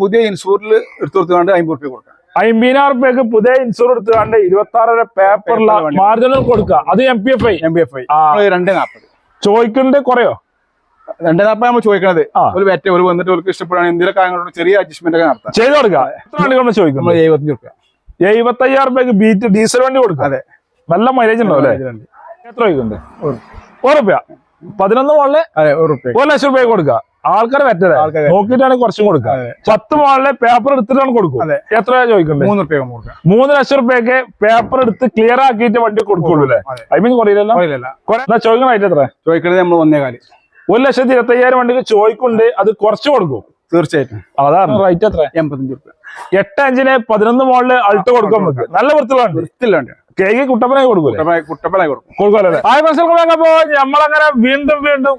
പുതിയ ഇൻഷൂറിൽ എടുത്തു കൊടുത്തുകൊണ്ട് അമ്പത് റുപ്യ കൊടുക്കാം. അമ്പതിനായിരം റുപ്യക്ക് പുതിയ ഇൻഷൂർ എടുത്തുകൊണ്ട് ഇരുപത്തി ആറര വണ്ടി. മാർജിനൽ കൊടുക്കുക. അത് M P F I M P F I രണ്ട് നാൽപ്പത് ചോദിക്കുന്നുണ്ട് കുറയോ? രണ്ട് നാൽപ്പത് നമ്മൾ ചോദിക്കണത്. ഒരു വെറ്റ ഒരു വന്നിട്ട് അവർക്ക് ഇഷ്ടപ്പെടുകയാണ് എന്തെങ്കിലും കാര്യങ്ങളോട് ചെറിയ അഡ്ജസ്റ്റ്മെന്റ് ഒക്കെ നടത്താം. ചെയ്ത് കൊടുക്കാം എത്ര വണ്ടി നമ്മൾ ചോദിക്കുന്നു? നമ്മൾ എഴുപത്തഞ്ച് റുപ്യ എഴുപത്തി അയ്യായിരം റുപ്യക്ക് ബീറ്റ് ഡീസൽ വണ്ടി കൊടുക്കാം അതെ. നല്ല മൈലേജ് ഉണ്ടാവും അല്ലേ? എത്ര ചോദിക്കുന്നുണ്ട്? ഒരു റുപ്യ. പതിനൊന്ന് മുകളിൽ അതെ ഒരു റുപ്യ. ഒരു ലക്ഷം റുപ്യ കൊടുക്കുക. ആൾക്കാർ പറ്റത് ആൾക്കാര് നോക്കിയിട്ടാണ് കുറച്ചും കൊടുക്കുക. പത്ത് മോളിലെ പേപ്പർ എടുത്തിട്ടാണ് കൊടുക്കും അതെ. എത്ര ചോദിക്കുന്നത് മൂന്ന് റുപ്യ കൊടുക്കാം മൂന്ന് ലക്ഷം റുപ്യക്ക് പേപ്പർ എടുത്ത് ക്ലിയർ ആക്കിയിട്ട് വണ്ടി കൊടുക്കുള്ളൂ അല്ലേ. ഐ മീൻ കുറയില്ലല്ലോ? ചോദിക്കണ റേറ്റ് എത്ര? ചോദിക്കണത് നമ്മൾ ഒന്നേ കാര്യം ഒരു ലക്ഷത്തി ഇരുപത്തി അയ്യായിരം വണ്ടിക്ക് ചോദിക്കുന്നുണ്ട് അത് കുറച്ച് കൊടുക്കും. തീർച്ചയായിട്ടും. അതാണ് റേറ്റ് എത്ര? എൺപത്തഞ്ച് റുപ്യ എട്ട് അഞ്ചിന് പതിനൊന്ന് മോളിൽ അൾട്ട് കൊടുക്കാൻ നമുക്ക്. നല്ല വൃത്തിയുള്ള വണ്ടിയാണ് കേക്ക് കുട്ടപ്പനായി കൊടുക്കൂലേ? കുട്ടപ്പനായി കൊടുക്കും കൊടുക്കും. കൊടുക്കുമല്ലേ ഹായ് മനസ്സിലാക്കുമ്പോ നമ്മളങ്ങനെ വീണ്ടും വീണ്ടും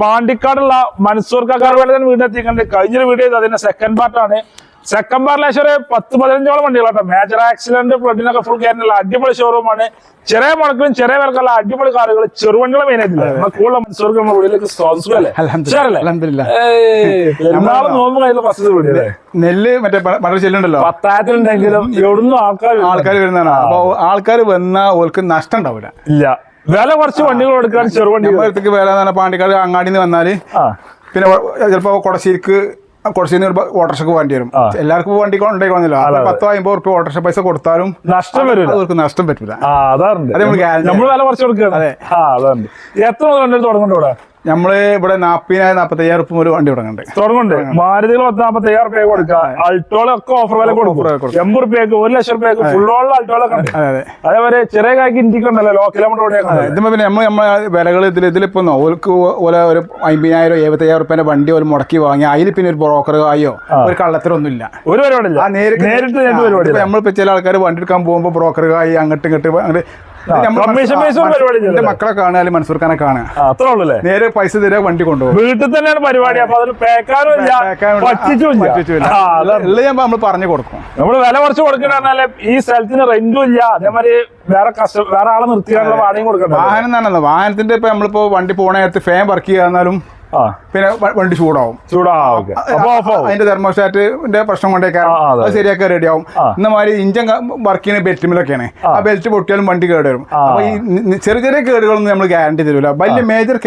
പാണ്ടിക്കാടുള്ള മൻസൂർ കക്കാർവേലൻ വീടിനെത്തിക്കണ്ട് കഴിഞ്ഞൊരു വീഡിയോ ചെയ്ത് അതിന്റെ സെക്കൻഡ് പാർട്ടാണ് സെക്കൻഡ് പാർട്ടിൽ ഏകദേശം ഒരു പത്ത് പതിനഞ്ചോളം വണ്ടികളാട്ടോ. മേജർ ആക്സിഡന്റ് ഫ്ലഡിനൊക്കെ ഫുൾ കയറിനുള്ള അടിപൊളി ഷോറൂമാണ് ചെറിയ മുടക്കിലും ചെറിയ പേർക്കുള്ള അടിപൊളി കാറുകൾ ചെറുവണ്ടികൾ മെയിൻ ആയിട്ടില്ല നമ്മുടെ കൂടുതൽ വീട്ടിലേക്ക് നോമ്പ് ഫസ്റ്റ് നെല്ല് മറ്റേ വളരെ ചെല്ലുണ്ടല്ലോ പത്തായിരത്തിലുണ്ടെങ്കിലും എവിടുന്നും ആൾക്കാർ ആൾക്കാർ വരുന്നതാണ്. അപ്പൊ ആൾക്കാർ വന്നാൽ ഓൾക്ക് നഷ്ടം ഉണ്ടാവില്ല ഇല്ല. വില കുറച്ച് വണ്ടികൾ എടുക്കാൻ നമ്മുടെ അടുത്തേക്ക് വേല എന്ന് പറഞ്ഞാൽ പാണ്ടിക്കാട് അങ്ങാടിയിൽ നിന്ന് വന്നാൽ ആ. പിന്നെ ചിലപ്പോ കൊടശ്ശേരിക്ക് കുറച്ച് ഓട്ടോറിക്ഷക്ക് വേണ്ടി വരും. എല്ലാവർക്കും വണ്ടി കൊണ്ടുപോയിക്കൊള്ളില്ല അപ്പൊ പത്തോ അമ്പത് റുപ്യ ഓട്ടോറിക്ഷ പൈസ കൊടുത്താലും നഷ്ടം വരും അവർക്ക് നഷ്ടം പറ്റില്ല ആ അതാറുണ്ട് അത് നമ്മൾ guarantee നമ്മൾ വില കുറച്ച് കൊടുക്കുക അതെ. ആ അതാറുണ്ട് എത്ര മുതൽ വണ്ടി തുടങ്ങുന്നുണ്ട് ഇവിടെ? നമ്മൾ ഇവിടെ നാപ്പതിനായിരം നാപ്പത്തി അയ്യായിരം ഉപ്പ് ഒരു വണ്ടി തുടങ്ങുന്നുണ്ട്. തുടങ്ങുന്നുണ്ട്. മാരുതികൾ പത്ത് നാപ്പത്തി അയ്യായിരം റുപ്യ കൊടുക്കുക അൾട്ടോളൊക്കെ ഓഫർ വില കൊടുക്കും. കൊടുക്കും. എൺപത് റുപ്യക്ക് ഒരു ലക്ഷം റുപ്യക്ക് ഫുള്ളോളം അൾട്ടോളൊക്കെ അതേപോലെ ചെറിയ കായ്ക്ക് ഇൻഡിക്കുണ്ടല്ലോ ലോ കിലോമീറ്റർ ഇതുമ്പോ പിന്നെ നമ്മൾ നമ്മളെ വിലകൾ ഇതിൽ ഇതിലിപ്പോ ഓർക്ക് ഓല ഒരു അമ്പതിനായിരം എഴുപത്തയ്യായിരം റുപ്യന്റെ വണ്ടി ഒരു മുടക്കി വാങ്ങി അതിൽ പിന്നെ ഒരു ബ്രോക്കർ ആയോ ഒരു കള്ളത്തരൊന്നുമില്ല. ഒരു പരിപാടിയില്ല. ആ നേരിട്ട് നേരിട്ട് പരിപാടി നമ്മളിപ്പോ ചില ആൾക്കാർ വണ്ടി എടുക്കാൻ പോകുമ്പോ ബ്രോക്കർ ആയി അങ്ങോട്ട് ഇങ്ങോട്ട് എന്റെ മക്കളെ കാണുക മനസ്സൂർക്കാനെ കാണുക. അത്ര അത്രേ നേരെ പൈസ തരാ വണ്ടി കൊണ്ടുപോകും. വീട്ടിൽ തന്നെയാണ് പരിപാടി അപ്പൊ അതിന് പേക്കാനും ഞാൻ നമ്മൾ പറഞ്ഞു കൊടുക്കും. നമ്മൾ വില കുറച്ച് കൊടുക്കണ ഈ സ്ഥലത്തിന് റെന്റും ഇല്ല. അതേമാതിരി വേറെ കസ്റ്റ വേറെ ആളെ നിർത്തിയാണല്ലോ വാടകയും കൊടുക്കണം വാഹനം തന്നെ വാഹനത്തിന്റെ ഇപ്പൊ നമ്മളിപ്പോ വണ്ടി പോണ നേരത്ത് ഫാൻ വർക്ക് ചെയ്യാന്നാലും പിന്നെ വണ്ടി ചൂടാവും. ചൂടാവും. അതിന്റെ തെർമോസ്റ്റാറ്റിന്റെ പ്രശ്നം കൊണ്ടേക്കാരം. അതെ. ശരിയാക്കി റെഡി ആവും. ഇന്നമാതിരി ഇഞ്ചൻ വർക്ക് ചെയ്യുന്ന ബെൽറ്റിമിലൊക്കെയാണ് ആ. ബെൽറ്റ് പൊട്ടിയാലും വണ്ടി കേട് വരും. അപ്പൊ ഈ ചെറിയ ചെറിയ കേടുകളൊന്നും നമ്മൾ ഗ്യാരണ്ടി തരൂല. വലിയ മേജർ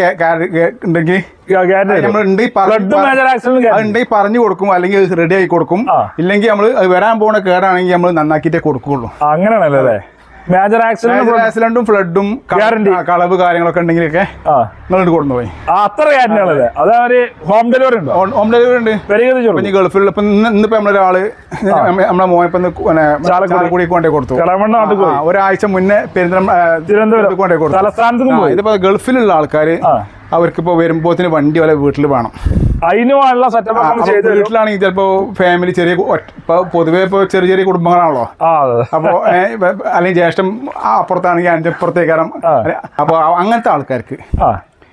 ഉണ്ടെങ്കിൽ പറഞ്ഞു കൊടുക്കും. അല്ലെങ്കിൽ റെഡി ആയി കൊടുക്കും. ഇല്ലെങ്കിൽ നമ്മൾ വരാൻ പോണ കേടാണെങ്കിൽ നമ്മൾ നന്നാക്കിയിട്ടേ കൊടുക്കുള്ളൂ. അങ്ങനെയാണല്ലോ? മേജർ ആക്സിഡന്റ് ഫ്ലഡും ഗ്യാരണ്ടി കളവ് കാര്യങ്ങളൊക്കെ ഉണ്ടെങ്കിലൊക്കെ നിങ്ങളുടെ നിങ്ങൾ കൊണ്ടുപോയി. അത്ര അത്ര അത് അവർ ഹോം ഡെലിവറി ഉണ്ട്? ഹോം ഡെലിവറി ഉണ്ട്. ഇനി ഗൾഫിൽ ഇപ്പൊ ഇന്ന് ഇന്നിപ്പോ നമ്മളൊരാൾ നമ്മളെ മോയപ്പോ ചാലക്കുടി. കൂടി കൊണ്ടേ കൊടുത്തു. പോയി. ഒരാഴ്ച മുന്നേ ആ, തിരുവനന്തപുരം. കൊണ്ടേ കൊടുത്തു. ഇതിപ്പോ ഗൾഫിലുള്ള ആൾക്കാര് ആ അവർക്ക് ഇപ്പൊ വരുമ്പോത്തിന് വണ്ടി വല്ല വീട്ടിൽ വേണം. അതിനുള്ള സെറ്റപ്പ് വീട്ടിലാണെങ്കിൽ ചിലപ്പോ ഫാമിലി ചെറിയ കു- പൊതുവേ ഇപ്പൊ പൊതുവെ ഇപ്പൊ ചെറിയ ചെറിയ കുടുംബങ്ങളാണല്ലോ. അപ്പോൾ അല്ലെങ്കിൽ ജ്യേഷ്ഠം അപ്പുറത്താണെങ്കിൽ അതിന്റെ അപ്പുറത്തേക്കാരം അപ്പോൾ അപ്പൊ അങ്ങനത്തെ ആൾക്കാർക്ക്.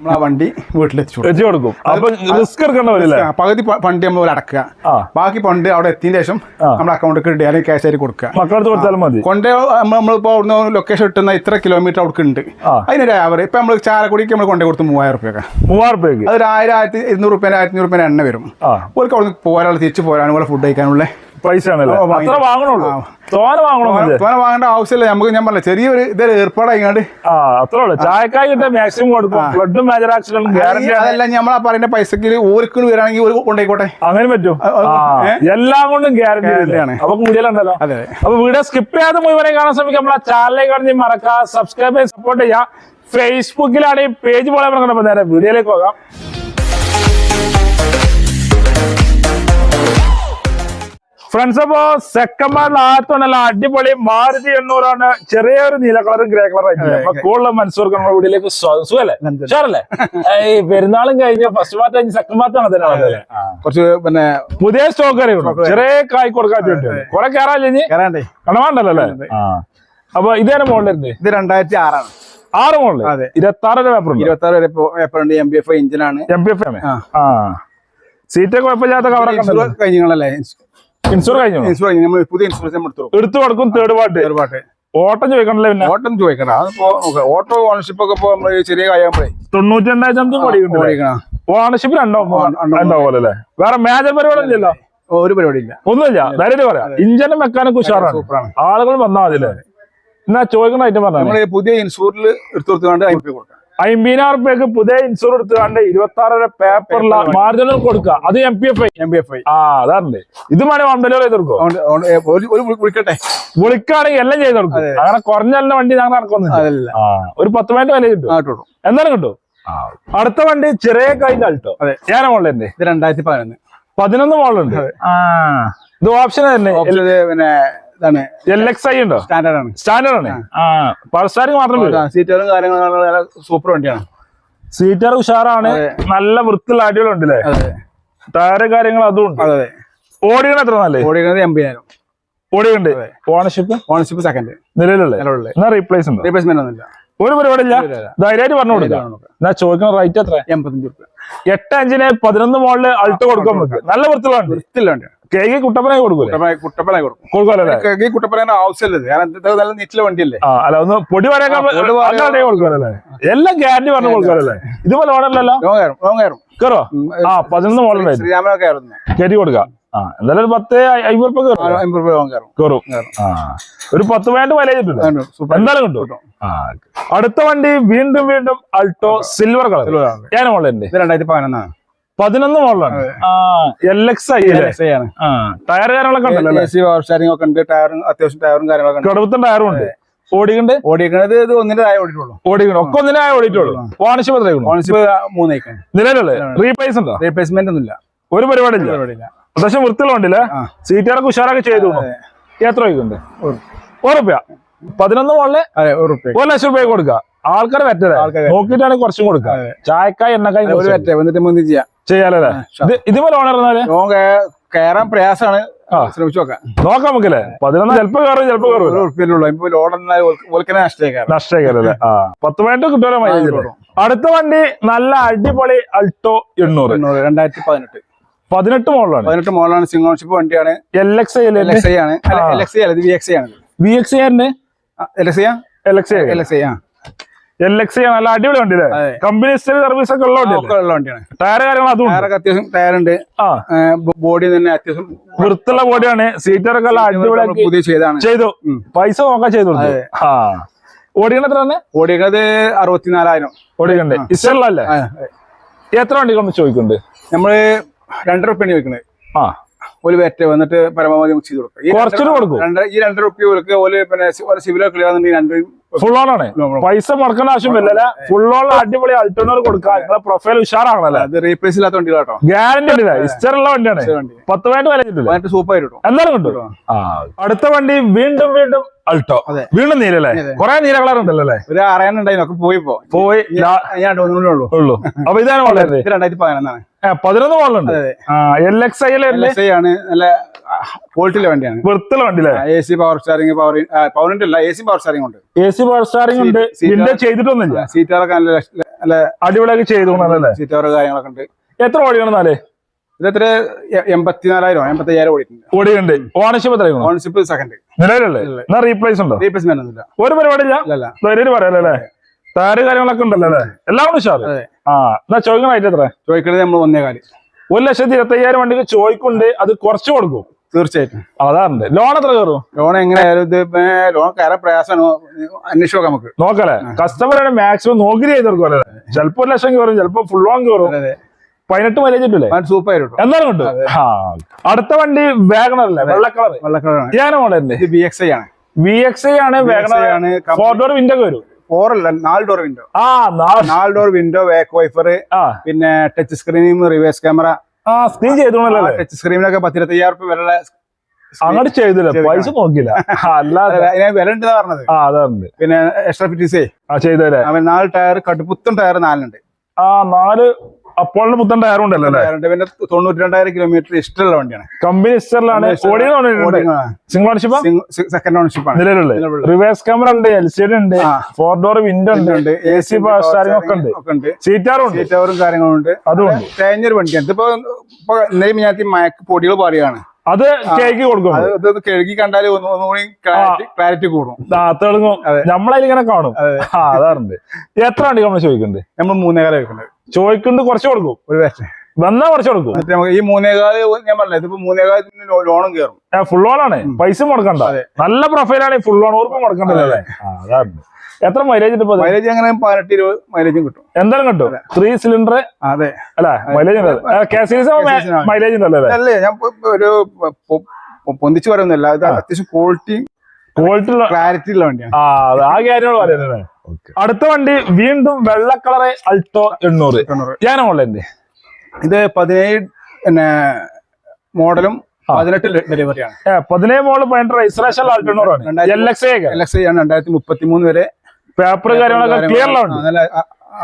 നമ്മൾ ആ വണ്ടി വീട്ടിലെത്തിച്ചു കൊടുക്കും. വെച്ച് കൊടുക്കും. അപ്പൊ റിസ്ക് എടുക്കേണ്ട വരില്ലേ? പകുതി ഫണ്ട് നമ്മൾ അടക്കുക. ബാക്കി ഫണ്ട് അവിടെ എത്തിയ ശേഷം. നമ്മുടെ അക്കൗണ്ടിൽ ഇടുക അല്ലെങ്കിൽ ക്യാഷ് ആയിട്ട് കൊടുക്കുക. മക്കളടുത്ത് കൊടുത്താലും മതി. കൊണ്ടേ നമ്മളിപ്പോ അവിടുന്ന് ലൊക്കേഷൻ ഇട്ടുന്ന ഇത്ര കിലോമീറ്റർ അവിടെ ഉണ്ട്. അതിനൊരു ആവറേജ് ഇപ്പൊ നമ്മൾ ചാലക്കുടിക്ക് നമ്മൾ കൊണ്ടേ കൊടുത്ത് മൂവായിരം റുപ്യൊക്കെ. മൂവായിരം റുപ്യക്ക്? അതൊരു ആയിരം ആയിരത്തി ഇരുന്നൂറ് റുപ്യ ആയിരത്തി അഞ്ഞൂറ് റുപ്യ എണ്ണ വരും. അവർക്ക് ഓർക്ക് അവിടെ പോരാനുള്ള തിരിച്ചു പോരാനുള്ള ഫുഡ് കഴിക്കാനുള്ള പൈസ ആണല്ലോ അത്ര വാങ്ങണുള്ളൂ. തോന വാങ്ങണോ തോന വാങ്ങേണ്ട ആവശ്യമില്ല. നമുക്ക് ഞാൻ പറഞ്ഞ ചെറിയൊരു ഇതൊരു ഏർപ്പാടായിങ്ങാണ്ട്. ആ അത്രേ ഉള്ളൂ. ചായക്കായി കിട്ടാൻ മാക്സിമം കൊടുക്കും. ബ്ലഡും മേജർ ആക്സിഡന്റ് ഗ്യാരണ്ടി അതല്ല നമ്മൾ ആ പറയുന്ന പൈസക്ക് ഓർക്ക് വരാണെങ്കിൽ ഒരു കൊണ്ടായിക്കോട്ടെ. അങ്ങനെ പറ്റും? എല്ലാം കൊണ്ടും ഗ്യാരണ്ടി തന്നെയാണ് ആണ്. അപ്പൊ കൂടുതലുണ്ടല്ലോ അതെ അപ്പൊ വീഡിയോ സ്കിപ്പ് ചെയ്യാതെ മുഴുവനെ കാണാൻ ശ്രമിക്കാം നമ്മളെ ചാനലിലേക്ക് കാണി മറക്കാം സബ്സ്ക്രൈബ് ചെയ്ത് സപ്പോർട്ട് ചെയ്യാം ഫേസ്ബുക്കിലാണ് ഈ പേജ് പോലെ നേരെ വീഡിയോയിലേക്ക് പോകാം. ഫ്രണ്ട്സ് അപ്പോ സെക്കൻഡ് പാർട്ടിൽ നല്ല അടിപൊളി. മാരുതി എണ്ണൂറാണ്. ചെറിയൊരു നീല കളറും ഗ്രേ കളറും കൂടുതൽ വീട്ടിലേക്ക് സ്വാഗതം. സുഖല്ലേ? ഷാറല്ലേ ഈ പെരുന്നാളും കഴിഞ്ഞ ഫസ്റ്റ് പാർട്ട് കഴിഞ്ഞ് സെക്കൻഡ് പാർട്ടാണ് ആണ് കുറച്ച് പിന്നെ പുതിയ സ്റ്റോക്ക് ചെറിയ കായ് കൊടുക്കാൻ വേണ്ടി കുറെ കയറാല്ലേ കണവാണ്ടല്ലോ അല്ലേ? അപ്പൊ ഇതേനെ മോളിലുണ്ട് ഇത് രണ്ടായിരത്തി ആറാണ് ആറ് മോളിൽ അതെ. ഇരുപത്തി വരെ പേപ്പർ ഇരുപത്തി ആറ് വരെ പേപ്പർ ഉണ്ട്. എം ബി എഫ് എഞ്ചിനാണ് എം ബി എഫ് സീറ്റൊക്കെ കുഴപ്പമില്ലാത്ത കവറൊക്കെ ഉണ്ടല്ലോ. ഇൻഷുറൻസ് കഴിഞ്ഞു? ഇൻഷുർ കഴിഞ്ഞു. നമ്മൾ പുതിയ ഇൻഷുറൻസ് നമ്മൾ എടുത്തു എടുത്തു കൊടുക്കും തേർഡ് പാർട്ടി തേർഡ് പാർട്ടി ഓട്ടം ചോദിക്കണല്ലേ പിന്നെ? ഓട്ടം ചോദിക്കണം. അതിപ്പോ. ഓട്ടോ ഓണർഷിപ്പ് ഒക്കെ ഇപ്പൊ നമ്മൾ ചെറിയ കഴിയുമ്പോഴേ തൊണ്ണൂറ്റി രണ്ടായിരത്തി ഓടിക്കണം. ഓണർഷിപ്പ് രണ്ടോ രണ്ടോ പോലെ അല്ലേ വേറെ മേജർ പരിപാടി ഇല്ലല്ലോ ഒരു പരിപാടി ഇല്ല ഒന്നുമില്ല. ധൈര്യം പറയാം. ഇഞ്ചിന്റെ മെക്കാനിക് ഉഷാറാണ്. ആളുകൾ വന്നാൽ മതില്ലേ എന്നാ ചോദിക്കണ ഐറ്റം പറഞ്ഞു നമ്മൾ പുതിയ ഇൻഷൂറിൽ എടുത്തു കൊടുത്തുകൊണ്ട് അയ്പ കൊടുക്കാം. അമ്പതിനായിരം റുപ്യക്ക് പുതിയ ഇൻഷുർ എടുത്തുകൊണ്ട് ഇരുപത്തി ആറര പേപ്പറില മാർജിനൽ കൊടുക്കുക അത് M P F I M P F I ആ അതാണ് ഇത് മണി ഹോം ഡെലിവറി ചെയ്ത് കൊടുക്കും വിളിക്കട്ടെ? വിളിക്കുകയാണെങ്കിൽ എല്ലാം ചെയ്ത് കൊടുക്കും. അങ്ങനെ കുറഞ്ഞ വണ്ടി ഞങ്ങൾ നടക്കുന്നില്ല ഒരു പത്ത് മിനിറ്റ് വില കിട്ടും. എന്നാലും കിട്ടും. അടുത്ത വണ്ടി ചെറിയ കഴിഞ്ഞ കിട്ടോ അതെ. ഞാൻ ഇത് രണ്ടായിരത്തി പതിനൊന്ന്. പതിനൊന്ന് മോളുണ്ട് ആ ഇത് ഓപ്ഷൻ തന്നെ. പിന്നെ ഇതാണ് എൽ എക്സ് ഐ ഉണ്ടോ? സ്റ്റാൻഡേർഡ് ആണ് സ്റ്റാൻഡേർഡ് ആണ് ആ മാത്രം വരും സീറ്റുകളും കാര്യങ്ങളും സൂപ്പർ വണ്ടിയാണ്. സീറ്റർ ഉഷാറാണ്. നല്ല വൃത്തിയുള്ള അടികളുണ്ട് അല്ലേ അതെ. ടയറ് കാര്യങ്ങൾ അതും ഉണ്ട്. ഓടിക്കണ എത്ര നല്ല ഓടിക്കുന്നത് എൺപതിനായിരം. ഓടിയുണ്ട് ഓണർഷിപ്പ് ഓണർഷിപ്പ് സെക്കൻഡ് നിലവിലുള്ള? നിലവിലുള്ള. എന്നാ റീപ്ലേസ് ഉണ്ടോ? റീപ്ലേസ്മെന്റ് ഒന്നുമില്ല. ഒരു പരിപാടി ഇല്ല. ധൈര്യമായിട്ട് പറഞ്ഞു കൊടുക്കാം. എന്നാ ചോദിക്കുന്ന റേറ്റ് എത്ര എൺപത്തഞ്ച് റുപ്യ എട്ട് അഞ്ചിന് പതിനൊന്ന് മോളിൽ അൾട്ട് കൊടുക്കാൻ നമുക്ക് നല്ല വൃത്തിയുള്ള വൃത്തിയുള്ള കേക്ക് കുട്ടപ്പനായി കൊടുക്കൂലേ? കുട്ടപ്പന കുട്ടപ്പനായി കൊടുക്കും. ആവശ്യമില്ല കാരണം നല്ല നീറ്റിലെ വണ്ടിയല്ലേ? അല്ല ഒന്ന് പൊടി വരെയൊക്കെ പൊടി വരെ- കൊടുക്കാനല്ലേ എല്ലാം ഗ്യാരണ്ടി പറഞ്ഞു കൊടുക്കാനല്ലേ ഇതുപോലെ ലോങ് കയറും ആ പതിനൊന്ന് മോഡൽ കയറ്റി കൊടുക്കാം ആ എന്തായാലും ഒരു പത്ത് അമ്പത് രൂപ കയറും. ആ ഒരു പത്ത് അതുകൊണ്ട് സൂപ്പർ എന്തായാലും കിട്ടും. അടുത്ത വണ്ടി വീണ്ടും വീണ്ടും അൾട്ടോ സിൽവർ കളർ. ഞാൻ ഇത് രണ്ടായിരത്തി പതിനൊന്നാണ്. പതിനൊന്ന് മോഡലാണ്. എൽ എക്സ് ഐ ആണ്. ടയർ കാര്യങ്ങളൊക്കെ ഉണ്ടല്ലോ പവർ സ്റ്റാരിംഗ് ഒക്കെ ഉണ്ട്. ടയറും അത്യാവശ്യം ടയറും കാര്യങ്ങളൊക്കെ കടുപ്പത്തും ടയറും ഉണ്ട്. ഓടിക്കണ്ട്? ഓടിക്കുന്നത് ഇത് ഒന്നിന്റെ ആയ ഓടിയിട്ടുള്ളൂ. ഓടിക്കണം? ഒക്കെ ഒന്നിനായി ഓടിയിട്ടുള്ളൂ. ഓണർഷിപ്പ് എത്രയായിരുന്നു ഓണർഷിപ്പ് മൂന്നേക്കാണ് നിലവിലുള്ള റീപ്ലേസ് ഉണ്ടോ? റീപ്ലേസ്മെന്റ് ഒന്നുമില്ല. ഒരു പരിപാടി പരിപാടിയില്ല. അത്യാവശ്യം ആ. സീറ്റുകാരൊക്കെ ഉഷാറൊക്കെ ചെയ്തു. എത്ര രൂപയ്ക്കുണ്ട് റുപ്യ. പതിനൊന്ന് മോളിൽ ഒരു ലക്ഷം രൂപ കൊടുക്കുക. ആൾക്കാർ വെറ്റത് ആൾക്കാര് നോക്കിയിട്ടാണ് കുറച്ചും കൊടുക്കുക. ചായക്കായ എണ്ണക്കായ ഒരു വെറ്റ വന്നിട്ട് മൂന്ന് ചെയ്യാം. ചെയ്യാലല്ലേ? ഇതുപോലെ ഓണർ കയറാൻ പ്രയാസമാണ് ശ്രമിച്ചു നോക്കാം. നോക്കാം നമുക്കല്ലേ? പതിനൊന്ന് ചിലപ്പോ കയറും ചിലപ്പോ നഷ്ടേക്കല്ലേ ആ. പത്ത് മിനിറ്റ് കിട്ടുമല്ലോ മൈലേജ് അടുത്ത വണ്ടി നല്ല അടിപൊളി അൾട്ടോ എണ്ണൂറ്. രണ്ടായിരത്തി പതിനെട്ട്. പതിനെട്ട് മോളാണ് പതിനെട്ട് മോഡലാണ് സിംഗ് ഓൺഷിപ്പ് വണ്ടിയാണ്. L X L X I ആണ്. എൽ എക്സ് ഐ അല്ല വി എക്സ് ഐ ആണ്. V X I L X I L X I L X I ആ. എൽ എക്സ് നല്ല അടിപൊളി വണ്ടി. കമ്പനി സർവീസ് ഒക്കെ ഉള്ള വണ്ടിയാണ്. ടയർ കാര്യങ്ങൾ അതും. അത്യാവശ്യം ടയർ ഉണ്ട്. ബോഡി തന്നെ അത്യാവശ്യം വൃത്തുള്ള ബോഡിയാണ് സീറ്ററൊക്കെ ഒക്കെ അടിപൊളി പുതിയ ചെയ്താണ്. ചെയ്തു. പൈസ നോക്കാൻ ചെയ്തു. ആ. ഓടിക്കണ എത്ര തന്നെ ഓടിക്കണത് അറുപത്തിനാലായിരം. ഓടിക്കണ്ടേ? ഇഷ്ടമുള്ളല്ലേ എത്ര വണ്ടി കൊണ്ട് ചോദിക്കുന്നുണ്ട്? നമ്മൾ രണ്ടര ഉപ്പണി ചോദിക്കണേ ആ. ഒരു വെറ്റ വന്നിട്ട് പരമാവധി ചെയ്ത് കൊടുക്കാം. ഈ രണ്ടര ഓർക്ക് ഓൽ പിന്നെ സിവിലോ ക്ലിയർ ആണെന്നുണ്ടെങ്കിൽ രണ്ട് ഫുൾ ഓൺ ആണ്. പൈസ മുടക്കേണ്ട ആവശ്യമില്ല ഫുൾ ഓൺ അടിപൊളി അൾട്ടോണർ കൊടുക്കുക. നിങ്ങളെ പ്രൊഫൈൽ ഉഷാറാണല്ലേ റീപ്ലേസ് ഇല്ലാത്ത വണ്ടികളാ ഗ്യാരണ്ടി ഉണ്ട് ഇസ്റ്റർ വണ്ടിയാണ്. വണ്ടി. പത്ത് പോയിന്റ് വില കിട്ടില്ല പതിനെട്ട് സൂപ്പർ കിട്ടും. ആ അടുത്ത വണ്ടി വീണ്ടും വീണ്ടും അൾട്ടോ. അതെ. വീണ്ടും നീലല്ലേ? അതെ. കുറെ നീല കളർ ഉണ്ടല്ലോ അല്ലേ? ഒരു അറിയാനുണ്ടായിരുന്നു ഒക്കെ പോയി പോയി ഞാൻ ഉള്ളൂ. ഉള്ളൂ. അപ്പൊ ഇതാണ് വളരെ രണ്ടായിരത്തി പതിനൊന്നാണ്. പതിനൊന്ന്. ആ എൽ എക്സ് ഐ ആണ്. നല്ല ക്വാളിറ്റിയിലെ വണ്ടിയാണ്. വൃത്തിയുള്ള വണ്ടിയില്ലേ A C power steering power പവറിന്റെ അല്ല എ സി പവർ സ്റ്റാറിംഗ് ഉണ്ട്. എ സി പവർ സ്റ്റാറിംഗ് ഉണ്ട് വിൻഡോ ചെയ്തിട്ടൊന്നുമില്ല സീറ്റുകളൊക്കെ നല്ല അടിപൊളിയാക്കി ചെയ്തു അല്ലേ? സീറ്റ് കാര്യങ്ങളൊക്കെ ഉണ്ട്. എത്ര ഓടിയാണ് ഇത് എ- എൺപത്തിനാലായിരം? എൺപത്തി അയ്യായിരം ഓടിയിട്ടുണ്ട്. ഓടിയുണ്ട് ഓണർഷിപ്പ് എത്രയാണ് ഓണർഷിപ്പ് സെക്കൻഡ് നിലവിലല്ലേ? എന്നാ റീപ്ലേസ് ഉണ്ടോ? റീപ്ലേസ്മെന്റ് ഒന്നുമില്ല. ഒരു പരിപാടി ഇല്ല ഇല്ലല്ല ധൈര്യം പറയാലോ അല്ലേ ടയറ് കാര്യങ്ങളൊക്കെ ഉണ്ടല്ലോ അല്ലേ? എല്ലാം ഉണ്ട് ഉഷാറ് ആ എന്നാ ചോദിക്കണ എത്ര ചോദിക്കണത് നമ്മൾ ഒന്നേ കാര്യം ഒരു ലക്ഷത്തി ഇരുപത്തയ്യായിരം വണ്ടിക്ക് ചോദിക്കുന്നുണ്ട് അത് കുറച്ച് കൊടുക്കും. തീർച്ചയായിട്ടും. അതാറുണ്ട്. ലോൺ എത്ര കയറും? ലോൺ എങ്ങനെയായാലും ഇത് ലോൺ കയറാൻ പ്രയാസമാണ്. അന്വേഷിച്ച് നമുക്ക്. നോക്കല്ലേ കസ്റ്റമറാണ് മാക്സിമം നോക്കി ചെയ്തെടുക്കും ചിലപ്പോ ഒരു ലക്ഷം കയറും ചിലപ്പോ ഫുൾ ലോൺ കയറും. പതിനെട്ട് മൈലേജ് സൂപ്പർ ആയിട്ട് കിട്ടും. എന്നാലും കിട്ടും. അടുത്ത വണ്ടി വേഗണർ അല്ലേ? വെള്ള കളർ വെള്ള കളറാണ് ഞാൻ മോഡലിന്റെ ബി എക്സ് ഐ ആണ്. വി എക്സ് ഐ ആണ് വേഗണർ ആണ് ഫോർ ഡോർ വിൻഡോ വരും. ഫോർ അല്ല നാല് ഡോർ വിൻഡോ ആ നാല് ഡോർ വിൻഡോ ബാക്ക് വൈഫർ പിന്നെ ടച്ച് സ്ക്രീനും റിവേഴ്സ് ക്യാമറ ആ സ്ക്രീൻ ചെയ്തു ടച്ച് സ്ക്രീനിലൊക്കെ പത്തിരത്തയ്യായിരം റുപ്യ വില അങ്ങോട്ട് ചെയ്തില്ല പൈസ നോക്കില്ല അല്ലാതെ. വില ഉണ്ട് പറഞ്ഞത്. ആ അതാണ് പിന്നെ എക്സ്ട്രാ ഫിറ്റിസേ ആ ചെയ്തല്ലേ നാല് ടയർ കടുപ്പുത്തൻ ടയർ നാലുണ്ട് ആ നാല് അപ്പോളിന് പുത്തൻ ടയർ ഉണ്ടല്ലോ അല്ലേ? പിന്നെ തൊണ്ണൂറ്റി രണ്ടായിരം കിലോമീറ്റർ ഇഷ്ടമുള്ള വണ്ടിയാണ്. കമ്പനി ഇഷ്ടമുള്ളതാണ്. ഓടിയുണ്ട് സിംഗിൾ ഓണർഷിപ്പ് സെക്കൻഡ് ഓണർഷിപ്പ് നിലവിലുള്ള. റിവേഴ്സ് ക്യാമറ ഉണ്ട് എൽ സി ഡി ഉണ്ട് ഫോർ ഡോർ വിൻഡോ ഉണ്ട് എ സി ഒക്കെ ഉണ്ട്. സീറ്റാറും സീറ്റാറും കാര്യങ്ങളും ഉണ്ട്. അതും തേഞ്ഞൊരു വണ്ടിയാണ്. ഇതിപ്പോ ഇപ്പൊ ഇന്നലെ ഞാൻ മയക്ക് പൊടികൾ പറയുകയാണ് അത് കേക്ക് കൊടുക്കും അത് കഴുകി കണ്ടാൽ ഒന്നുകൂടി ക്ലാരിറ്റി കൂടും തെളുങ്ങും നമ്മളതിൽ ഇങ്ങനെ കാണും. അതാറുണ്ട് എത്ര വണ്ടി നമ്മൾ ചോദിക്കുന്നുണ്ട്? നമ്മൾ മൂന്നേ കാലം ചോദിക്കുന്നുണ്ട് കുറച്ച് കൊടുക്കും. ഒരു പക്ഷെ വന്നാ കുറച്ച് കൊടുക്കും. നമുക്ക് ഈ മൂന്നേകാൽ ഞാൻ പറഞ്ഞില്ല ഇതിപ്പോ മൂന്നേകാലത്തിന് ലോണും കയറും ഫുൾ ലോൺ ആണ്. പൈസ മുടക്കണ്ട. നല്ല പ്രൊഫൈലാണ് ഫുൾ ലോൺ ഓർക്കും മുടക്കണ്ടല്ലേ? അതാണ്. എത്ര മൈലേജ്? മൈലേജ് അങ്ങനെ പതിനെട്ട് ഇരുപത് മൈലേജും കിട്ടും. എന്തായാലും കിട്ടും. ത്രീ സിലിണ്ടർ അതെ. അല്ലേ? മൈലേജ് മൈലേജ് ഉണ്ടല്ലോ? അല്ലേ? ഞാൻ ഒരു പൊന്തിച്ചു പറയുന്നില്ല ഇത് അത്യാവശ്യം ക്വാളിറ്റി ക്വാളിറ്റി ഉള്ള ക്ലാരിറ്റി ഉള്ള വണ്ടിയാണ്. ആ കാര്യങ്ങൾ പറയുന്നത് അടുത്ത വണ്ടി വീണ്ടും വെള്ള കളറ് അൾട്ടോ എണ്ണൂറ്. ഞാൻ ഓൺലൈന്റെ ഇത് പതിനേഴ് പിന്നെ മോഡലും. പതിനെട്ട് ഡെലിവറിയാണ് പതിനേഴ് മോഡൽ പതിനെട്ട് രജിസ്ട്രേഷൻ അൾട്ടോ എണ്ണൂറാണ്. രണ്ടായിരത്തി എൽ എക്സ് എൽ എക്സ് ആണ് രണ്ടായിരത്തി മുപ്പത്തി മൂന്ന് വരെ പേപ്പർ കാര്യങ്ങളൊക്കെ ക്ലിയർ നല്ല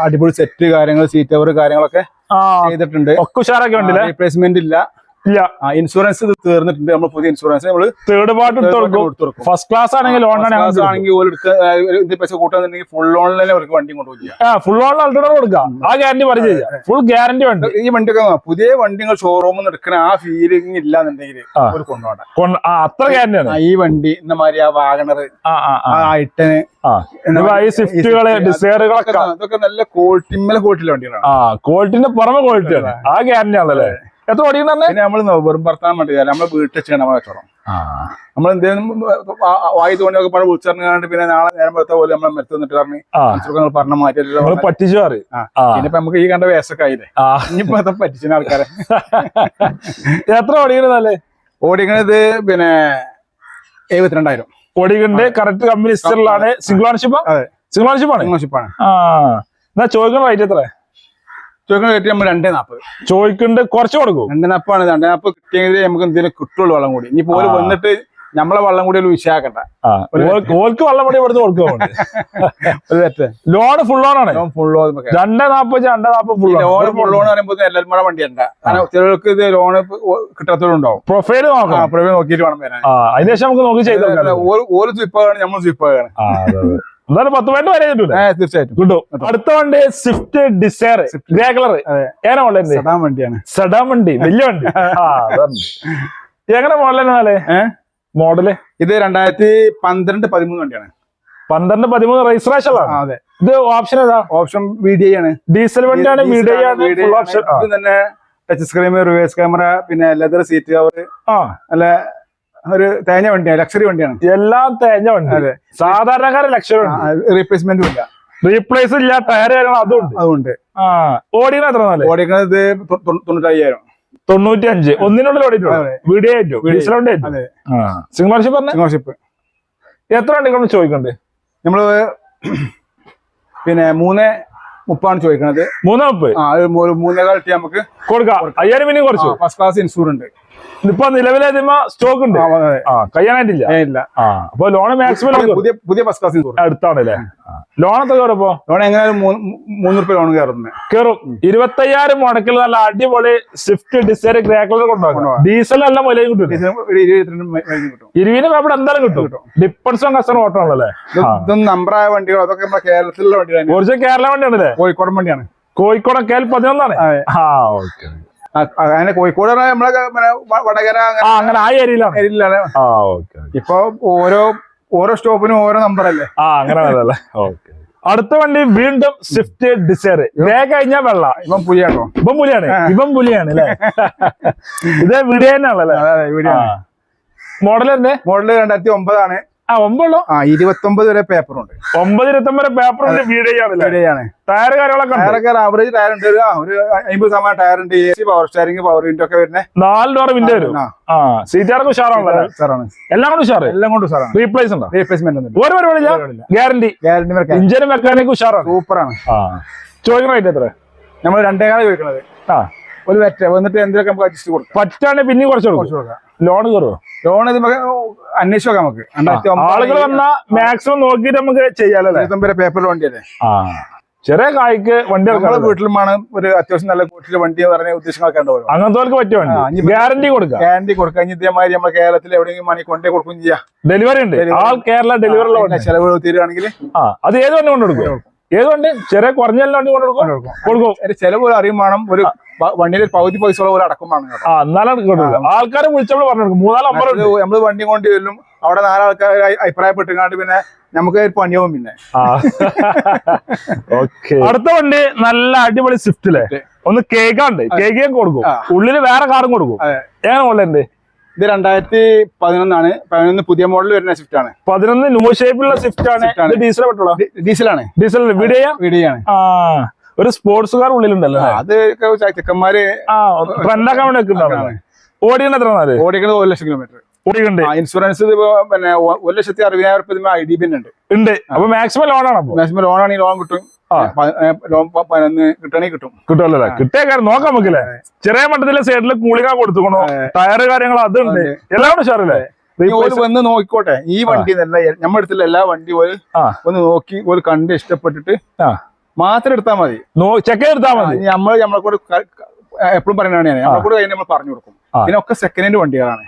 അടിപൊളി സെറ്റ് കാര്യങ്ങൾ സീറ്റ് കവർ കാര്യങ്ങളൊക്കെ ചെയ്തിട്ടുണ്ട്. ഒക്കെ ഉഷാറൊക്കെ ഉണ്ടല്ലേ റീപ്ലേസ്മെന്റ് ഇല്ല. ഇല്ല. ഇൻഷുറൻസ് ഇത് തീർന്നിട്ടുണ്ട്. നമ്മൾ പുതിയ ഇൻഷുറൻസ് നമ്മൾ തേർഡ് പാർട്ടി കൊടുക്കും. ഫസ്റ്റ് ക്ലാസ് ആണെങ്കിൽ ലോൺ ആണെങ്കിൽ ഇത് പൈസ കൂട്ടാന്നുണ്ടെങ്കിൽ ഫുൾ ലോണിൽ അവർക്ക് വണ്ടി കൊണ്ടുപോയി ഫുൾ ഓൺ അൾട്ടോ കൊടുക്കാം ആ ഗ്യാരണ്ടി പറഞ്ഞു ഫുൾ ഗ്യാരണ്ടി ഉണ്ട് ഈ വണ്ടിയൊക്കെ പുതിയ വണ്ടികൾ ഷോറൂമിൽ നിന്ന് എടുക്കണ ആ ഫീലിംഗ് ഇല്ല എന്നുണ്ടെങ്കിൽ അത്ര ഗ്യാരണ്ടി ആണ്. ആ, ഈ വണ്ടി ഇന്ന മാതിരി ആ വാഗണർ ആ ഐട്ടന് ഈ സ്വിഫ്റ്റുകൾ ഡിസയറുകളൊക്കെ നല്ല ക്വാളിറ്റി ക്വാളിറ്റിയുള്ള വണ്ടികളാണ്. ആ ക്വാളിറ്റിന്റെ പുറമെ ക്വാളിറ്റി ആണ്. ആ ഗ്യാരണ്ടി ആണല്ലേ? എത്ര ഓടിക്കുന്ന പിന്നെ നമ്മൾ വെറും ഭർത്താൻ വേണ്ടി നമ്മളെ വീട്ടിൽ ചെയ്യണം നമ്മളെ കച്ചവടം. നമ്മൾ എന്തെങ്കിലും വായി തോന്നിയൊക്കെ പഴം വിളിച്ചറിഞ്ഞാണ്ട് പിന്നെ നാളെ നേരം വെറുത്ത പോലെ നമ്മളെ മെത്ത് നിന്നിട്ട് പറഞ്ഞ് നിങ്ങൾ പറഞ്ഞ മാറ്റിയല്ലോ പറ്റിച്ചു മാറി പിന്നെ ഇപ്പൊ നമുക്ക് ഈ കണ്ട വേസൊക്കെ ആയില്ലേ? ഇനിയിപ്പോ അത് പറ്റിച്ചിന് ആൾക്കാരെ. എത്ര ഓടിക്കണതല്ലേ ഓടിക്കണത് പിന്നെ എഴുപത്തിരണ്ടായിരം. ഓടിക്കണ്ട്. കറക്റ്റ് കമ്പനി ലിസ്റ്ററിലാണ് സിംഗിൾ ഓണർഷിപ്പ് അതെ. സിംഗിൾ ഓണർഷിപ്പ് ആണ്? ആ. എന്നാ ചോദിക്കുന്ന റേറ്റ് എത്ര ചോദിക്കണ കയറ്റി നമ്മൾ രണ്ടേ നാപ്പത്. ചോദിക്കുന്നുണ്ട് കുറച്ച് കൊടുക്കും. രണ്ടേ നാപ്പാണ് രണ്ടേ നാപ്പ് കിട്ടിയെങ്കിൽ നമുക്ക് എന്തെങ്കിലും കിട്ടുള്ളൂ വെള്ളം കൂടി. ഇനി പോലും. വന്നിട്ട് നമ്മളെ വെള്ളം കൂടി ഒരു വിഷയാക്കണ്ട ഓൾക്ക് വെള്ളം പണി ഇവിടുന്ന് കൊടുക്കുക ലോൺ ഫുൾ ഓൺ ആണ്? ഫുള്ളോ രണ്ടേ നാപ്പത് രണ്ടേ നാപ്പത് ഫുൾ ലോൺ ഫുൾ ലോൺ പറയുമ്പോൾ എല്ലാവരും കൂടെ വണ്ടി ഉണ്ട് ചിലർക്ക് ഇത് ലോൺ കിട്ടാത്തവരുണ്ടാവും പ്രൊഫൈൽ നോക്കാം പ്രൊഫൈൽ നോക്കിയിട്ട് വേണം വരാൻ. അതിനുശേഷം അതിന് ശേഷം നമുക്ക് നോക്കി ചെയ്തോ ഓരോ സ്വിപ്പാണ് നമ്മൾ സ്വിപ്പാണ്. എന്തായാലും പത്ത് പോയിന്റ് വരെ കിട്ടൂലേ? തീർച്ചയായിട്ടും. കിട്ടും. അടുത്ത വണ്ടി സ്വിഫ്റ്റ് ഡിസയർ ഗ്രേ കളർ ഏനാ മോഡൽ വണ്ടിയാണ്. സെഡാൻ വണ്ടി. വലിയ വണ്ടി. എങ്ങനെ ഏഹ് മോഡൽ ഇത് രണ്ടായിരത്തി പന്ത്രണ്ട് പതിമൂന്ന് വണ്ടിയാണ്. പന്ത്രണ്ട് പതിമൂന്ന് രജിസ്ട്രേഷൻ അതെ. ഇത് ഓപ്ഷൻ ഏതാ? ഓപ്ഷൻ വി ഡി ആണ് ഡീസൽ വണ്ടിയാണ് വീഡിയോ ആണ്, ഇത് തന്നെ ടച്ച് സ്ക്രീൻ റിവേഴ്സ് ക്യാമറ പിന്നെ ലെതർ സീറ്റ് കവർ ആ. നല്ല ഒരു തേഞ്ഞ വണ്ടിയാണ് ലക്ഷറി വണ്ടിയാണ്. എല്ലാം തേഞ്ഞ വണ്ടി. അതെ. സാധാരണക്കാരെ ലക്ഷറി റീപ്ലേസ്മെന്റും ഇല്ല. റീപ്ലേസ് ഇല്ല ടയർ കാര്യങ്ങൾ അതും ഉണ്ട്. അതുകൊണ്ട് ആ ഓടിക്കണ എത്ര നല്ല ഓടിക്കണത് തൊണ്ണൂറ്റയ്യായിരം. തൊണ്ണൂറ്റി അഞ്ച് ഒന്നിനുള്ളിൽ ഓടിയിട്ടുണ്ട്. വീഡിയോ. ആയിട്ടും ഓണർഷിപ്പ് പറഞ്ഞ? സിംഗോഷിപ്പ് എത്ര ചോദിക്കണ്ടേ? നമ്മൾ പിന്നെ മൂന്ന് മുപ്പാണ് ചോദിക്കണത്. മൂന്ന് മുപ്പ് ആ ഒരു മൂ- ഒരു മൂന്നേകാൽ ടി നമുക്ക് കൊടുക്കാം. അയ്യായിരം പിന്നെ കുറച്ച്. ഫസ്റ്റ് ക്ലാസ് ഇൻഷൂർ ഉണ്ട്. ഇപ്പൊ നിലവിലെ സ്റ്റോക്ക് ഉണ്ട്. ആ, കഴിയാനായിട്ടില്ല ഇല്ല ആ അപ്പൊ ലോൺ മാക്സിമം പുതിയ- പുതിയ ബസ് ക്ലാസ് ഇൻഷൂർ അടുത്താണല്ലേ? ലോൺ എത്ര കയറപ്പോ ലോൺ എങ്ങനെയാലും മൂന്ന് റുപ്യ ലോൺ കയറുന്നത് കയറും. ഇരുപത്തയ്യായിരം മുടക്കിൽ നല്ല അടിപൊളി സ്വിഫ്റ്റ് ഡിസൈർ ഗ്രേ കളർ കൊണ്ടുപോകാം. ഡീസൽ നല്ല മുലയും കിട്ടും ഒരു അവിടെ എന്തായാലും കിട്ടും. ഇരുവിന് പേപ്പർ എന്തായാലും കിട്ടും. ഡിപ്പൻസും കസ്റ്റമർ ഓട്ടോ ആണല്ലേ ഇതൊന്നും നമ്പറായ വണ്ടികൾ അതൊക്കെ നമ്മുടെ കേരളത്തിലുള്ള വണ്ടികളാണ്. ഒറിജിനൽ കേരള വണ്ടിയാണല്ലേ? കോഴിക്കോടൻ വണ്ടിയാണ്. കോഴിക്കോട് കേൽ പതിനൊന്നാണ്? ആ ഓക്കെ. അങ്ങനെ കോഴിക്കോട് നമ്മളെ വടകര അങ്ങനെ ആ ഏരിയയിലാണ്. ഇപ്പൊ ഓരോ ഓരോ സ്റ്റോപ്പിനും ഓരോ നമ്പർ അല്ലേ? ആ അങ്ങനെ ഓക്കെ അടുത്ത വണ്ടി വീണ്ടും സ്വിഫ്റ്റ് ഡിസൈർ വേ കഴിഞ്ഞാൽ വെള്ള. ഇപ്പം പുലിയാണോ ഇപ്പം പുലിയാണ്. ഇപ്പം പുലിയാണ് അല്ലേ? ഇത് വീഡിയോ തന്നെ ആണല്ലേ മോഡൽ തന്നെ മോഡൽ രണ്ടായിരത്തി ഒമ്പതാണ്. ആ ഒമ്പതുള്ളൂ. ആ ഇരുപത്തി ഒമ്പത് വരെ പേപ്പറുണ്ട് ഒമ്പത് ഇരുപത്തൊമ്പത് പേപ്പർ ഉണ്ട് വീഡിയോ ആണല്ലേ ടയർ കാര്യങ്ങളൊക്കെ ടയറൊക്കെ ആവറേജ് ടയർ ഉണ്ട്. ഒരു- അമ്പത് ശതമാനം ടയർ ഉണ്ട്. A C power steering power window ഒക്കെ വരുന്നത് നാല് ഡോർ വിൻഡോ വരും. ആ. സീറ്റാർക്ക് ഉഷാറാണല്ലോ സാറാണ് എല്ലാം കൊണ്ട് ഉഷാറ്? എല്ലാം കൊണ്ട് ഉഷാറാണ്. റീപ്ലേസ് ഉണ്ടോ? റീപ്ലേസ്മെന്റ് ഒരു പരിപാടി ഗ്യാരണ്ടി ഗ്യാരണ്ടി ഇഞ്ചിനും മെക്കാനിക് ഉഷാറാണ്. സൂപ്പറാണ് ആ. ചോദിക്കുന്ന റേറ്റ് എത്ര? നമ്മൾ രണ്ടേകാലം ചോദിക്കണത്. ആ. ഒരു വെറ്റ വന്നിട്ട് എന്തൊക്കെ നമുക്ക് അഡ്ജസ്റ്റ് കൊടുക്കാം? പറ്റാണ് പിന്നെ കുറച്ച് കൊടുക്കും. ലോൺ കയറുമോ ലോൺ ഇത് നമുക്ക് അന്വേഷിച്ച് നോക്കാം നമുക്ക്. ആളുകൾ വന്നാൽ മാക്സിമം നോക്കിയിട്ട് നമുക്ക് ചെയ്യാലോ വരെ പേപ്പർ വണ്ടിയല്ലേ ചെറിയ കായ്ക്ക് വണ്ടി നമ്മുടെ വീട്ടിലുമാണ് ഒരു അത്യാവശ്യം നല്ല വീട്ടിൽ വണ്ടി എന്ന് പറഞ്ഞ ഉദ്ദേശങ്ങളൊക്കെ ഉണ്ടാവും അങ്ങനത്തെ വണ്ടി. ഗ്യാരണ്ടി കൊടുക്കുക. ഗ്യാരണ്ടി കൊടുക്കാം. ഇനി ഇതേമാതിരി നമ്മൾ കേരളത്തിൽ എവിടെയെങ്കിലും മണി കൊണ്ടേ കൊടുക്കുകയും ചെയ്യാം. ഡെലിവറി ഉണ്ട്. ആൾ കേരള ഡെലിവറി ചെലവ് തീരുകയാണെങ്കിൽ ആ അത് ഏത് വണ്ടി കൊണ്ട് കൊടുക്കും. ഏത് വണ്ടി? ചെറിയ കുറഞ്ഞ കൊടുക്കും. ചെലവ് അറിയും വേണം. ഒരു വണ്ടിയിൽ പകുതി പൈസ പോലെ അടക്കം വേണം കേട്ടോ. എന്നാലും ആൾക്കാരെ വിളിച്ചപ്പോൾ പറഞ്ഞു മൂന്നാലും നമ്പർ നമ്മൾ വണ്ടി കൊണ്ട് ചെല്ലും. അവിടെ നാലാൾക്കാർ അഭിപ്രായപ്പെട്ടുകൊണ്ട് പിന്നെ നമുക്ക് പണിയാവും പിന്നെ. അടുത്ത വണ്ടി നല്ല അടിപൊളി സ്വിഫ്റ്റിലെ ഒന്ന് കേക്കാണ്ട് കേക്ക് കൊടുക്കും. ഉള്ളിൽ വേറെ കാറും കൊടുക്കും. ഏതാണ് മോഡലുണ്ട് ഇത് രണ്ടായിരത്തി പതിനൊന്നാണ്. പതിനൊന്ന് പുതിയ മോഡൽ വരുന്ന സ്വിഫ്റ്റ് ആണ്. പതിനൊന്ന് ന്യൂ ഷേപ്പിലുള്ള സ്വിഫ്റ്റ് ആണ്. ഡീസൽ പെട്ടുള്ള ഡി- ഡീസലാണ് ഡീസൽ വീഡിയോ വീഡിയോ ആണ് ആ ഒരു സ്പോർട്സ് കാർ ഉള്ളിലുണ്ടല്ലോ അത് ചെക്കന്മാര് ട്രെൻഡാക്കാൻ വേണ്ടി ഓടിയുണ്ട് എത്ര നാല് ഓടിക്കുന്നത് ഒരു ലക്ഷം കിലോമീറ്റർ ഇൻഷുറൻസ് പിന്നെ ഒരു ലക്ഷത്തി അറുപതിനായിരം ഐ ഡി പിന്നെ ഉണ്ട്. ഉണ്ട്. അപ്പൊ മാക്സിമം ലോൺ ആണ് അപ്പൊ? മാക്സിമം ലോൺ ആണെങ്കിൽ ലോൺ കിട്ടും. കിട്ടണമെങ്കിൽ കിട്ടും. കിട്ടുമല്ലോ കിട്ടിയ കാര്യം നോക്കാം നമുക്കില്ലേ? ചെറിയ മട്ടത്തിലെ സൈഡിൽ കൂളിക കൊടുത്തുക്കണോ? ടയറ് കാര്യങ്ങൾ അതുണ്ട്. എല്ലാം കൂടെ ഷാറില്ലേ ഇനി ഓര് വന്ന് നോക്കിക്കോട്ടെ. ഈ വണ്ടി എന്നല്ല നമ്മുടെ അടുത്തുള്ള എല്ലാ വണ്ടി ഒരു ഒന്ന് നോക്കി ഒരു കണ്ട് ഇഷ്ടപ്പെട്ടിട്ട് മാത്രം എടുത്താൽ മതി. ചെക്ക് എടുത്താ മതി. നമ്മൾ നമ്മളെ കൂടെ എപ്പോഴും പറയുന്നതാണ് ഞാൻ. നമ്മളെ കൂടെ നമ്മൾ പറഞ്ഞു കൊടുക്കും. പിന്നെ ഇതിനൊക്കെ സെക്കൻഡ് ഹാൻഡ് വണ്ടികളാണ്.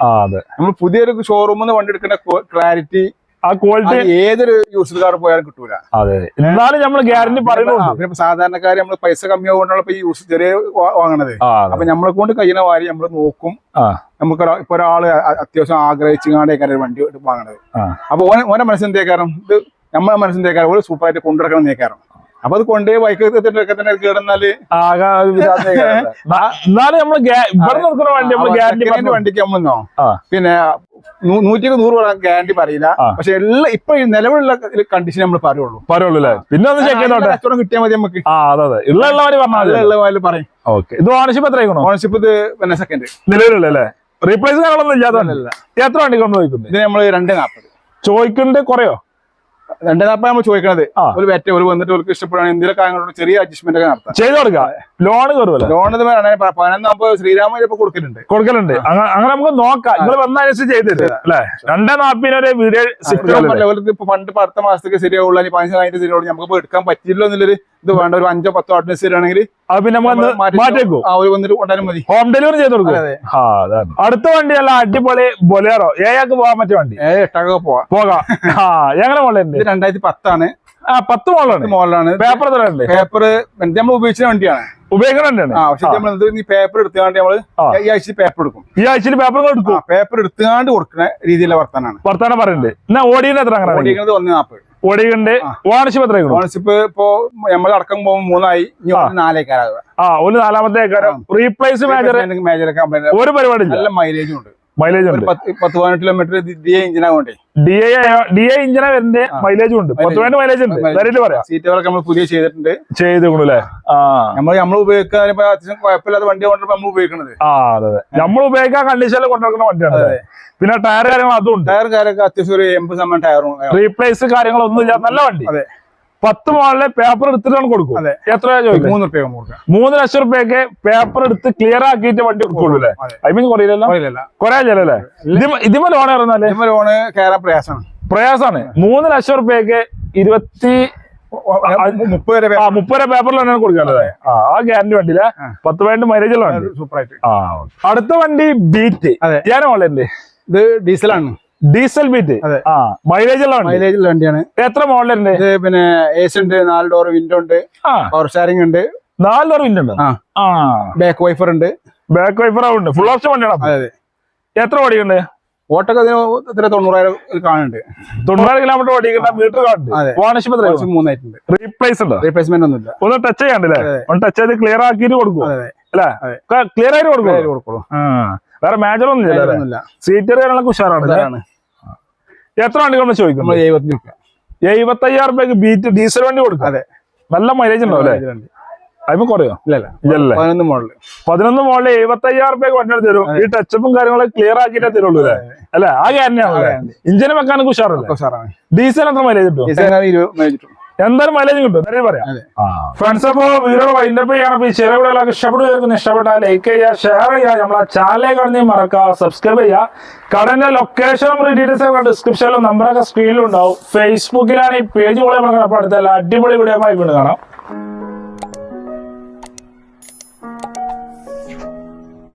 നമ്മൾ പുതിയൊരു ഷോറൂമിൽ നിന്ന് വണ്ടി എടുക്കേണ്ട ക്ലാരിറ്റി ആ ക്വാളിറ്റി ഏതൊരു യൂസ്ഡ് കാർ പോയാലും കിട്ടൂല. അതെ എന്നാലും നമ്മൾ ഗ്യാരണ്ടി പറയുന്നു സാധാരണക്കാർ നമ്മൾ നമ്മൾ പൈസ കമ്മിയാകൊണ്ടാണ് ഇപ്പൊ ഈ യൂസ് ചെറിയ വാങ്ങണത്. അപ്പൊ നമ്മളെ കൊണ്ട് കഴിയുന്ന വാരി നമ്മൾ നോക്കും. നമുക്ക് ഇപ്പൊ ഒരാൾ അത്യാവശ്യം ആഗ്രഹിച്ചുകൊണ്ടേക്കാരം വണ്ടി വണ്ടി വാങ്ങണത്. അപ്പൊ ഓനെ ഓനെ മനസ്സിന്തേക്കാരം ഇത് നമ്മളെ മനസ്സിന്തേക്കാരം ഒരു സൂപ്പറായിട്ട് കൊണ്ടുനടക്കണം നേക്കാരം അപ്പൊ അത് കൊണ്ടുപോയി ബൈക്ക് തന്നെ കേടുന്നാൽ എന്നാലും നമ്മൾ ഇവിടെ നിൽക്കുന്ന വണ്ടി നമ്മൾ ഗ്യാരണ്ടി വണ്ടിക്ക് നമ്മളെന്നോ പിന്നെ നൂ- നൂറ്റിക്ക് നൂറ് ഗ്യാരണ്ടി പറയില്ല. പക്ഷെ എല്ലാ ഇപ്പൊ ഈ നിലവിലുള്ള കണ്ടീഷൻ നമ്മൾ പറയുള്ളൂ. പറയുള്ളൂ അല്ലേ? പിന്നെ ഒന്ന് ചെക്ക് ചെയ്തോട്ടെ? കച്ചവടം കിട്ടിയാൽ മതി നമുക്ക്. പറയും. ഇത് ഓണർഷിപ്പ് എത്ര ഓണർഷിപ്പ് ഇത് പിന്നെ സെക്കൻഡ് നിലവിലുള്ള അല്ലേ? റീപ്ലേസ് കാര്യങ്ങളൊന്നും ഇല്ലാത്തതല്ല എത്ര വണ്ടി കൊണ്ട് ചോദിക്കുന്നത് ഇത് നമ്മൾ രണ്ട് നാൽപ്പത് ചോദിക്കുന്നുണ്ട് കുറയോ? രണ്ട് നാൽപ്പത് നമ്മൾ ചോദിക്കണത് ഒരു വെറ്റ ഒരു വന്നിട്ട് ഒരു ഇഷ്ടപ്പെടുകയാണെങ്കിൽ എന്തെങ്കിലും കാര്യങ്ങളോട് ചെറിയ അഡ്ജസ്റ്റ്മെന്റ് ഒക്കെ നടത്താം. ചെയ്ത് കൊടുക്കാം ലോൺ കയറുമല്ലോ ലോൺ ഇത് പതിനൊന്നാകുമ്പോ ശ്രീരാമ ഇപ്പൊ കൊടുക്കലുണ്ട്. കൊടുക്കലുണ്ട്. അങ്ങ- അങ്ങനെ നമുക്ക് നോക്കാം. നിങ്ങൾ വന്നനുസരിച്ച് അല്ലേ? രണ്ടേ വീഡിയോ ഫണ്ട് അടുത്ത മാസത്തേക്ക് ശരിയാവുള്ള. അല്ലെങ്കിൽ പതിനഞ്ച് കഴിഞ്ഞിട്ട് ശരിയാവുള്ളൂ. നമുക്ക് ഇപ്പൊ എടുക്കാൻ പറ്റില്ലോ എന്നുള്ളൊരു ഇത് വേണ്ട. ഒരു അഞ്ചോ പത്തോ പിന്നെ ഹോം ഡെലിവറി ചെയ്ത് കൊടുക്കും. അടുത്ത വണ്ടി അല്ല അടിപൊളി ബൊലേറോ ഏയാക്ക് പോകാൻ പറ്റിയ വണ്ടി. പോവാ എട്ടൊക്കെ പോവാം. പോകാം. ആ എങ്ങനെ മോളുണ്ട് ഇത് രണ്ടായിരത്തി പത്താണ്. ആ പത്ത് മോളാണ് മോഡലാണ്. പേപ്പർ പേപ്പർ നമ്മൾ ഉപയോഗിച്ച വണ്ടിയാണ്. ഉപയോഗിക്കണം വണ്ടിയാണ്? ആ പക്ഷെ നമ്മൾ പേപ്പർ എടുത്തുകൊണ്ട് നമ്മൾ. ഈ ആഴ്ച പേപ്പർ എടുക്കും. ഈ ആഴ്ച പേപ്പർ എടുക്കും? പേപ്പർ എടുത്തുകൊണ്ട് കൊടുക്കുന്ന രീതിയിലുള്ള വർത്താനാണ്. വർത്താനം പറയുന്നുണ്ട് എന്നാ ഓടിയുടെ എത്ര അങ്ങനെ? ഓടിക്കുന്നത് ഒന്ന് നാപ്പത്. ഓടിയുണ്ട് ഓണർഷിപ്പ് എത്ര? ഓണർഷിപ്പ് ഇപ്പോ നമ്മൾ അടക്കം പോകുമ്പോൾ മൂന്നായി നാലേക്കാരാ ആ. ഒരു നാലാമത്തെ റീപ്ലേസ് മേജർ മേജർ കംപ്ലൈന്റ് ഒരു പരിപാടി നല്ല മൈലേജും ഉണ്ട്. മൈലേജ് ഉണ്ട്. പത്ത് പതിനെട്ട് കിലോമീറ്റർ ഡി എ എഞ്ചിനാകൊണ്ടേ ഡി എ ഡി ഐ ഇഞ്ചിനാ വരുന്ന മൈലേജും ഉണ്ട്. പത്ത് പതിനെട്ട് മൈലേജ് ഉണ്ട്. ധൈര്യമായിട്ട് പറയാം. സീറ്റുകളൊക്കെ നമ്മൾ പുതിയ ചെയ്തിട്ടുണ്ട്. ചെയ്തുകൊള്ളൂല്ലേ ആ. നമ്മൾ നമ്മൾ ഉപയോഗിക്കാൻ അത്യാവശ്യം കുഴപ്പമില്ലാത്ത വണ്ടി കൊണ്ടാണ് നമ്മൾ ഉപയോഗിക്കുന്നത് ആ അതെ അതെ. നമ്മൾ ഉപയോഗിക്കാൻ കണ്ടീഷനിൽ കൊണ്ടുവക്കുന്ന വണ്ടിയാണ് അതെ. പിന്നെ ടയർ കാര്യങ്ങൾ അതും ഉണ്ട്. ടയർ കാര്യമൊക്കെ അത്യാവശ്യം ഒരു എൺപത് ശതമാനം ടയറും റീപ്ലേസ് കാര്യങ്ങളൊന്നും ഇല്ല. നല്ല വണ്ടി. അതെ. പത്ത് മോളിലെ പേപ്പർ എടുത്തിട്ടാണ് കൊടുക്കും. എത്ര ചോദിക്കും മൂന്ന് റുപ്യ കൊടുക്കാം മൂന്ന് ലക്ഷം റുപ്യക്ക് പേപ്പർ എടുത്ത് ക്ലിയർ ആക്കിയിട്ട് വണ്ടി കൊടുക്കുള്ളൂ അല്ലേ. ഐ മീൻ കുറയില്ലല്ലോ? കൊറേ ചെല്ലല്ലേ ഇതിമ ലോൺ ഇറങ്ങാല്ലേ ഇതിമ ലോണ് കയറാൻ പ്രയാസമാണ് പ്രയാസാണ്. മൂന്ന് ലക്ഷം റുപ്യക്ക് ഇരുപത്തി മുപ്പത് മുപ്പത് രൂപ പേപ്പറിൽ തന്നെ കൊടുക്കാല്ലേ ആ ഗ്യാരണ്ടി വണ്ടിയിലെ പത്ത് പതിനെട്ട് മൈലേജ് ഉള്ള വണ്ടി. സൂപ്പറായിട്ട്. അടുത്ത വണ്ടി ബീറ്റ്. ഞാൻ ഓൺലൈനിൽ ഇത് ഡീസലാണ് ഡീസൽ ബീറ്റ്. ആ മൈലേജ് ഉള്ള മൈലേജ് ഉള്ള വണ്ടിയാണ്. എത്ര മോഡലുണ്ട് ഉണ്ട്? പിന്നെ എ സി ഉണ്ട് നാല് ഡോർ വിൻഡോ ഉണ്ട് പവർ ഷെയറിംഗ് ഉണ്ട്. നാല് ഡോർ വിൻഡോ ഉണ്ട്? ബാക്ക് വൈഫർ ഉണ്ട്. ബാക്ക് വൈഫർ ഉണ്ട് ഫുൾ ഓപ്ഷൻ വണ്ടിയാണ്? എത്ര ഓടിയുണ്ട് ഓട്ടൊക്കെ അതിന് തൊണ്ണൂറായിരം കാണുന്നുണ്ട്. തൊണ്ണൂറായിരം കിലോമീറ്റർ ഓടിക്കുന്ന മീറ്റർ കാണുന്നുണ്ട്. മൂന്നായിട്ടുണ്ട്. റീപ്ലേസ് ഉണ്ടോ? റീപ്ലേസ്മെന്റ് ഒന്നുമില്ല. ഒന്ന് ടച്ച് ചെയ്യാണ്ടല്ലേ. ഒന്ന് ടച്ച് ചെയ്ത് ക്ലിയർ ആക്കിയിട്ട് കൊടുക്കും അല്ലേ. ക്ലിയർ ആയിട്ട് കൊടുക്കും കൊടുക്കുള്ളൂ. വേറെ മേജർ ഒന്നും ഇല്ല സീറ്റർ കാര്യങ്ങളൊക്കെ ഉഷാറാണ് എത്ര വണ്ടി നമ്മൾ ചോദിക്കും? എഴുപത്തി അയ്യായിരം രൂപയ്ക്ക് ബീറ്റ് ഡീസൽ വണ്ടി കൊടുക്കും? അതെ. നല്ല മൈലേജ് ഉണ്ടാവും അല്ലേ. അതിന് കുറയോ? ഇല്ലല്ലേ പതിനൊന്ന് മോഡൽ പതിനൊന്ന് മോളിൽ എഴുപത്തയ്യായിരം രൂപയ്ക്ക് വണ്ടി തരും. ഈ ടച്ചപ്പും കാര്യങ്ങളൊക്കെ ക്ലിയർ ആക്കിയിട്ടേ തരുള്ളൂ അല്ലേ? ആ ആ ആണ് ഇഞ്ചിന് വെക്കാനൊക്കെ ഉഷാറല്ലേ? ഡീസൽ എത്ര മൈലേജ് കിട്ടും. എന്തായാലും മൈലേജ് കിട്ടും. എന്തായാലും പറയാം. ഫ്രണ്ട്സ് അപ്പോ വീഡിയോ വൈൻഡപ്പ് ചെയ്യണം. ഈ ചെറിയ വീഡിയോകളൊക്കെ ഇഷ്ടപ്പെടുന്ന ഇഷ്ടപ്പെട്ടാൽ ലൈക്ക് ചെയ്യുക ഷെയർ ചെയ്യുക. നമ്മളെ ചാനലിൽ കാണുന്ന മറക്കുക സബ്സ്ക്രൈബ് ചെയ്യുക. കടന്റെ ലൊക്കേഷനും ഡീറ്റെയിൽസ് ഒക്കെ ഡിസ്ക്രിപ്ഷനിലും നമ്പറൊക്കെ സ്ക്രീനിലും ഉണ്ടാവും. ഫേസ്ബുക്കിലാണ് ഈ പേജ് പോലെ അടുത്തല്ല അടിപൊളി വീഡിയോ ആയി വീണ്ടും കാണാം.